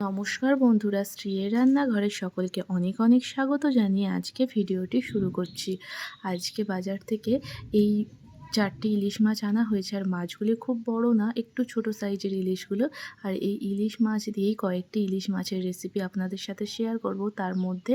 নমস্কার বন্ধুরা স্ত্রীয়ের রান্নাঘরে সকলকে অনেক অনেক স্বাগত জানিয়ে আজকে ভিডিওটি শুরু করছি। আজকে বাজার থেকে এই চারটি ইলিশ মাছ আনা হয়েছে, আর মাছগুলি খুব বড় না, একটু ছোট সাইজের ইলিশগুলো। আর এই ইলিশ মাছ দিয়েই কয়েকটি ইলিশ মাছের রেসিপি আপনাদের সাথে শেয়ার করব। তার মধ্যে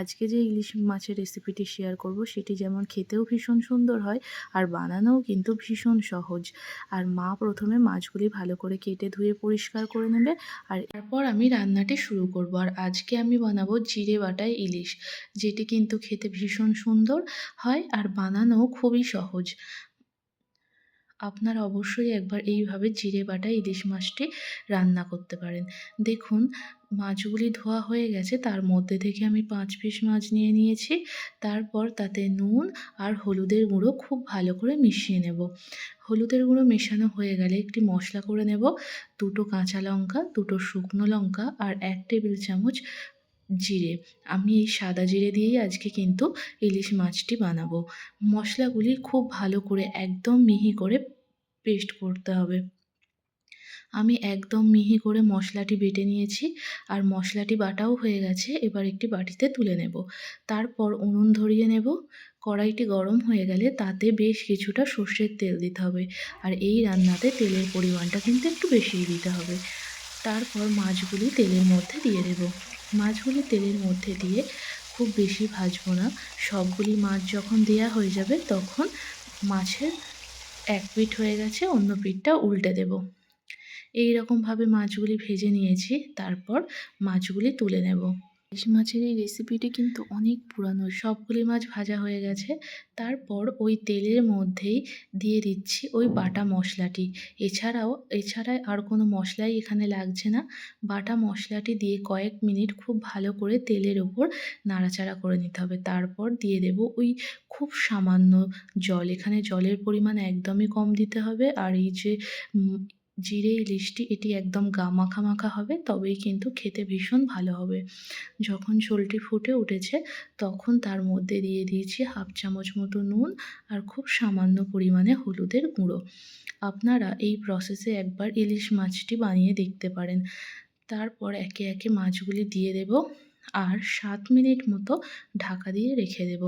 আজকে যে ইলিশ মাছের রেসিপিটি শেয়ার করব, সেটি যেমন খেতেও ভীষণ সুন্দর হয়, আর বানানোও কিন্তু ভীষণ সহজ। আর মা প্রথমে মাছগুলি ভালো করে কেটে ধুয়ে পরিষ্কার করে নেবে, আর তারপর আমি রান্নাটি শুরু করব। আর আজকে আমি বানাবো জিরে বাটায় ইলিশ, যেটি কিন্তু খেতে ভীষণ সুন্দর হয়, আর বানানোও খুবই সহজ। আপনারা অবশ্যই একবার এইভাবে জিরে বাটা ইলিশ মাছটি রান্না করতে পারেন। দেখুন, মাছগুলি ধোয়া হয়ে গেছে, তার মধ্যে থেকে আমি পাঁচ পিস মাছ নিয়ে নিয়েছি। তারপর তাতে নুন আর হলুদের গুঁড়ো খুব ভালো করে মিশিয়ে নেব। হলুদের গুঁড়ো মেশানো হয়ে গেলে একটি মশলা করে নেব। দুটো কাঁচা লঙ্কা, দুটো শুকনো লঙ্কা আর এক টেবিল চামচ জিরে। আমি এই সাদা জিরে দিয়েই আজকে কিন্তু ইলিশ মাছটি বানাবো। মশলাগুলি খুব ভালো করে একদম মিহি করে পেস্ট করতে হবে। আমি একদম মিহি করে মশলাটি বেটে নিয়েছি আর মশলাটি বাটাও হয়ে গেছে, এবার একটি বাটিতে তুলে নেব। তারপর উনুন ধরিয়ে নেব। কড়াইটি গরম হয়ে গেলে তাতে বেশ কিছুটা সর্ষের তেল দিতে হবে। আর এই রান্নাতে তেলের পরিমাণটা কিন্তু একটু বেশিই দিতে হবে। তারপর মাছগুলি তেলের মধ্যে দিয়ে দেব। মাছগুলি তেলের মধ্যে দিয়ে খুব বেশি ভাজবো না। সবগুলি মাছ যখন দেওয়া হয়ে যাবে তখন মাছের এক পিঠ হয়ে গেছে, অন্য পিঠটা উল্টে দেব। এই রকমভাবে মাছগুলি ভেজে নিয়েছি, তারপর মাছগুলি তুলে নেব। ইলিশ মাছের এই রেসিপিটি কিন্তু অনেক পুরানো। সবগুলি মাছ ভাজা হয়ে গেছে। তারপর ওই তেলের মধ্যেই দিয়ে দিচ্ছি ওই বাটা মশলাটি। এছাড়াও এছাড়া আর কোনো মশলাই এখানে লাগছে না। বাটা মশলাটি দিয়ে কয়েক মিনিট খুব ভালো করে তেলের ওপর নাড়াচাড়া করে নিতে হবে। তারপর দিয়ে দেব ওই খুব সামান্য জল। এখানে জলের পরিমাণ একদমই কম দিতে হবে। আর এই যে জিরে, ইলিশটি, এটি একদম গা মাখা মাখা হবে, তবেই কিন্তু খেতে ভীষণ ভালো হবে। যখন ঝোলটি ফুটে উঠেছে, তখন তার মধ্যে দিয়ে দিয়েছি হাফ চামচ মতো নুন আর খুব সামান্য পরিমাণে হলুদের গুঁড়ো। আপনারা এই প্রসেসে একবার ইলিশ মাছটি বানিয়ে দেখতে পারেন। তারপর একে একে মাছগুলি দিয়ে দেব আর সাত মিনিট মতো ঢাকা দিয়ে রেখে দেব।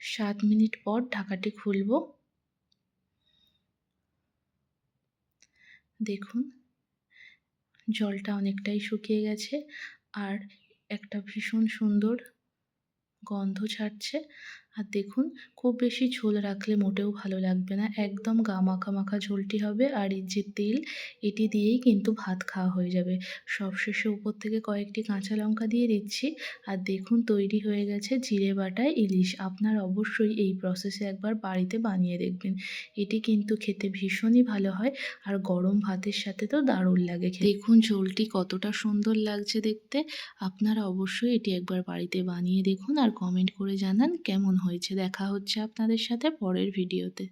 সাত মিনিট পর ঢাকাটি খুলব। দেখুন জলটা অনেকটাই শুকিয়ে গেছে আর একটা ভীষণ সুন্দর গন্ধ ছাড়ছে। আর দেখুন, খুব বেশি ঝোল রাখলে মোটেও ভালো লাগবে না। একদম গা মাখা মাখা ঝোলটি হবে আর এই যে তেল, এটি দিয়েই কিন্তু ভাত খাওয়া হয়ে যাবে। সবশেষে উপর থেকে কয়েকটি কাঁচা লঙ্কা দিয়ে দিচ্ছি। আর দেখুন, তৈরি হয়ে গেছে জিরে বাটা ইলিশ। আপনার অবশ্যই এই প্রসেসে একবার বাড়িতে বানিয়ে দেখবেন। এটি কিন্তু খেতে ভীষণই ভালো হয় আর গরম ভাতের সাথে তো দারুণ লাগে দেখুন, ঝোলটি কতটা সুন্দর লাগছে দেখতে। আপনারা অবশ্যই এটি একবার বাড়িতে বানিয়ে দেখুন আর কমেন্ট করে জানান কেমন হয়েছে। দেখা হচ্ছে আপনাদের সাথে পরের ভিডিওতে